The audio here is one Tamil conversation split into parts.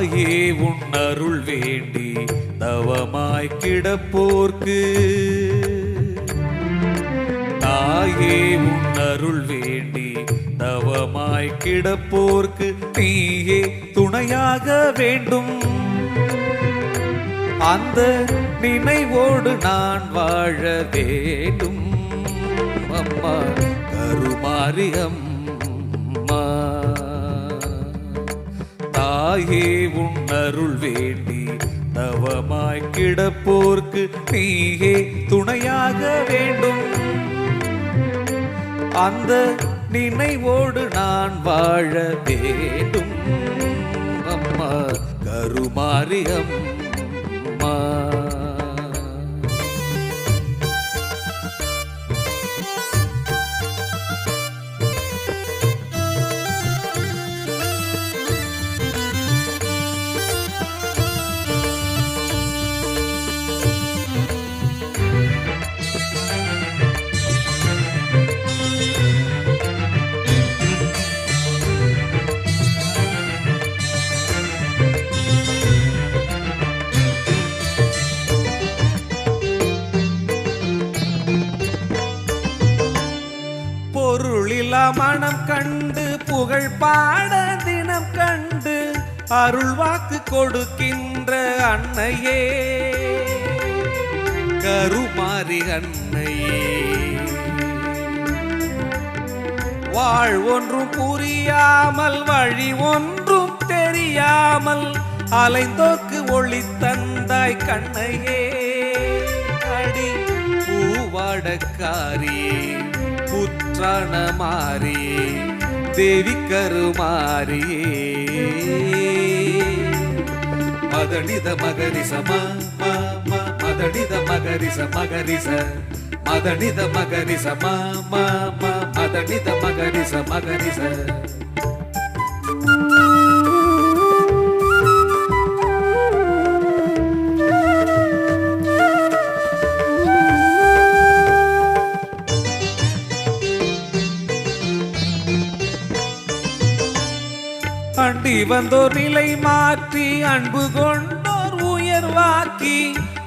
தாயே உன் அருள் வேண்டி தவமாய் கிடப்போர்க்கு. தாயே உன் அருள் வேண்டி தவமாய் கிடப்போர்க்கு. நீயே துணையாக வேண்டும். அந்த நினைவோடு நான் வாழ வேண்டும். அம்மா கருமாரி அம்மா. தாயே உன் அருள் வேண்டி தவமாய் கிடப்போர்க்கு நீயே துணையாக வேண்டும். அந்த நினைவோடு நான் வாழ வேண்டும். அம்மா கருமாரி அம்மா. பொருளிலா மனம் கண்டு புகழ் பாட தினம் கண்டு அருள் வாக்கு கொடுக்கின்ற அன்னையே. கருமாறி அன்னையே. வாழ் ஒன்றும் புரியாமல் வழி ஒன்றும் தெரியாமல் அலைந்தோக்கு ஒளி தந்தாய் கண்ணையே. அடி பூவாடக்காரியே புத்த மாறியே தேவி கருமாரியே மதனித மகரிச மா மதனித மகரிச மகரிச. மதனித மகரிச மா மதனித மகரிச மகரிச. அண்டி வந்தோர் நிலை மாற்றி அன்பு கொண்டோர் உயர்வாக்கி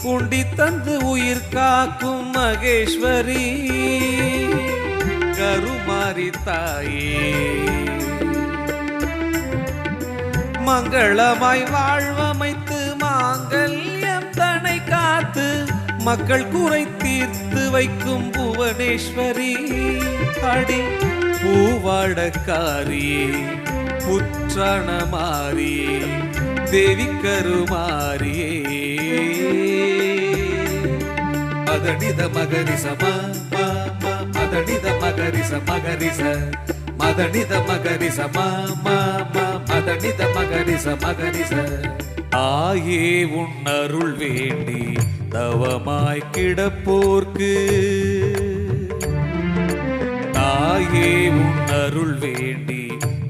குண்டி தந்து உயிர் காக்கும் மகேஸ்வரி. கருமாரி தாயே மங்களமாய் வாழ்வமைத்து மாங்கல்யம் தனை காத்து மக்கள் குறை தீர்த்து வைக்கும் புவனேஸ்வரி. அடி பூவாடக்காரியே புற்றான மாறியே தேவி கருமாரியே மதனித மகரிச மா மா மா மதனித மகரிச மகரிச மதனித மகரிச மா மா மா மதனித மகரிச மகரிச. ஆயே உன் அருள் வேண்டி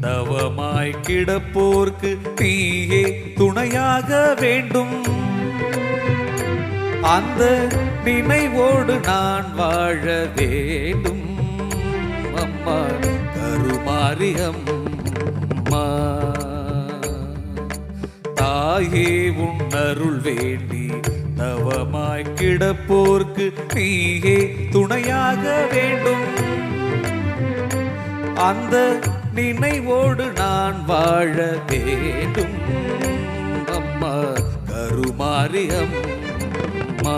தவமாய் கிடப்போர்க்கு தீயே துணையாக வேண்டும். அந்த நினைவோடு நான் வாழ வேண்டும். அம்மா கருமாரியம் அம்மா. தாயே உன்னருள் வேண்டி தவமாய் கிடப்போர்க்கு நீயே துணையாக வேண்டும். அந்த நினைவோடு நான் வாழ வேண்டும். அம்மா கருமாரி அம்மா.